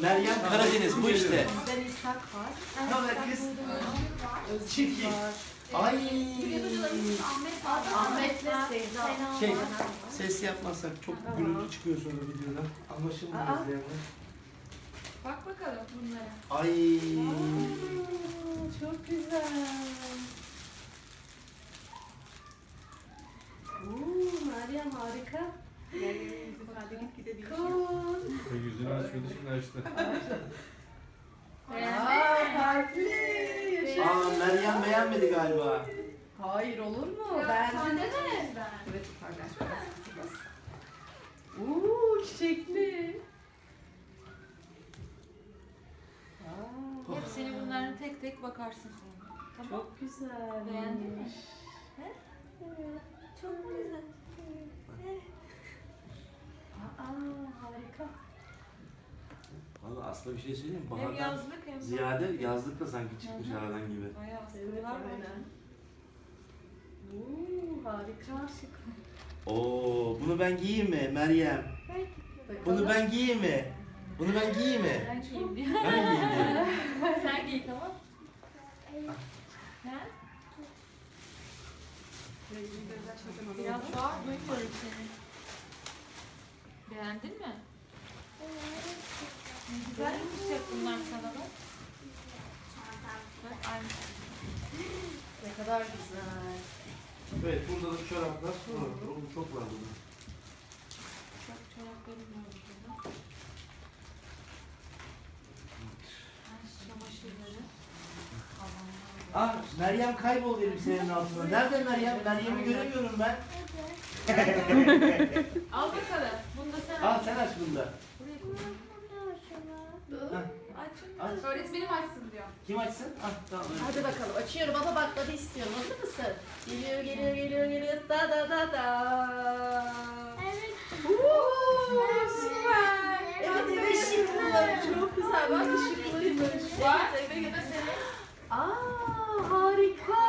Meryem Karadeniz bu işte. Bizden İshak var. Ne kız? Çirkin. var. Ay. Ahmet'le Sevda. Şey, ses yapmazsak çok gürültü çıkıyor sonra videoda. Anlaşılmıyor izleyenler. Bak bakalım bunlara. Ay. Çok güzel. Oo, Meryem harika. Cool. Yüzünü açmadı şimdi açtı. Aa, farklı. Yaşasın. Aa Meryem beğenmedi galiba. Hayır olur mu? Ya, mi? de Evet paylaşmak Uuu çiçekli. Aa, Hepsini bunların tek tek bakarsın sonra. Tamam. Çok güzel. Beğendin mi? Çok güzel. Aa, harika. Valla aslında bir şey söyleyeyim mi? Hem yazlık hem ziyade yazlık da sanki çıkmış aradan gibi. Bayağı askılar var. Uuu harika. Oo, bunu ben giyeyim mi Meryem? Bunu ben giyeyim mi? Bunu ben giyeyim mi? Ben giyeyim diye. Ben giyeyim. Sen giy tamam. Ha? Biraz mı böyle senin? Beğendin mi? Ne Güzel yapacak bunlar sana. Ne kadar güzel. Evet burada da çoraplar. Var. Oğlum çok var burada. Bak çoraplarım var burada. Çamaşırları. Aa Meryem kayboldu elbisenin altında. Nerede Meryem? Meryem'i göremiyorum ben. Al bakalım. Bunu da sen Al aç. sen aç bunu da. Buraya koy. Aç. Öğretmenim açsın diyor. Kim açsın? Ah tamam. Hadi bakalım açıyorum ama bakladı istiyorum. Hazır mısın? Geliyor geliyor geliyor geliyor. Da da da da. Evet. süper. Evet evet şıklı. Çok güzel. Bak şıklıymış. Var. Evet eve göre seni. Aa harika.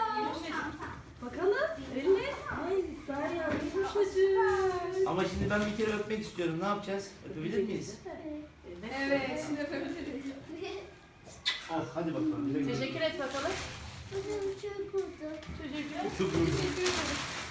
Bakalım. Eline. Ay ya. Yumuşacık. Ama şimdi ben bir kere öpmek istiyorum. Ne yapacağız? Öpebilir miyiz? Evet, şimdi öpebiliriz. Oh hadi bakalım. Teşekkür et bakalım. Çok iyi.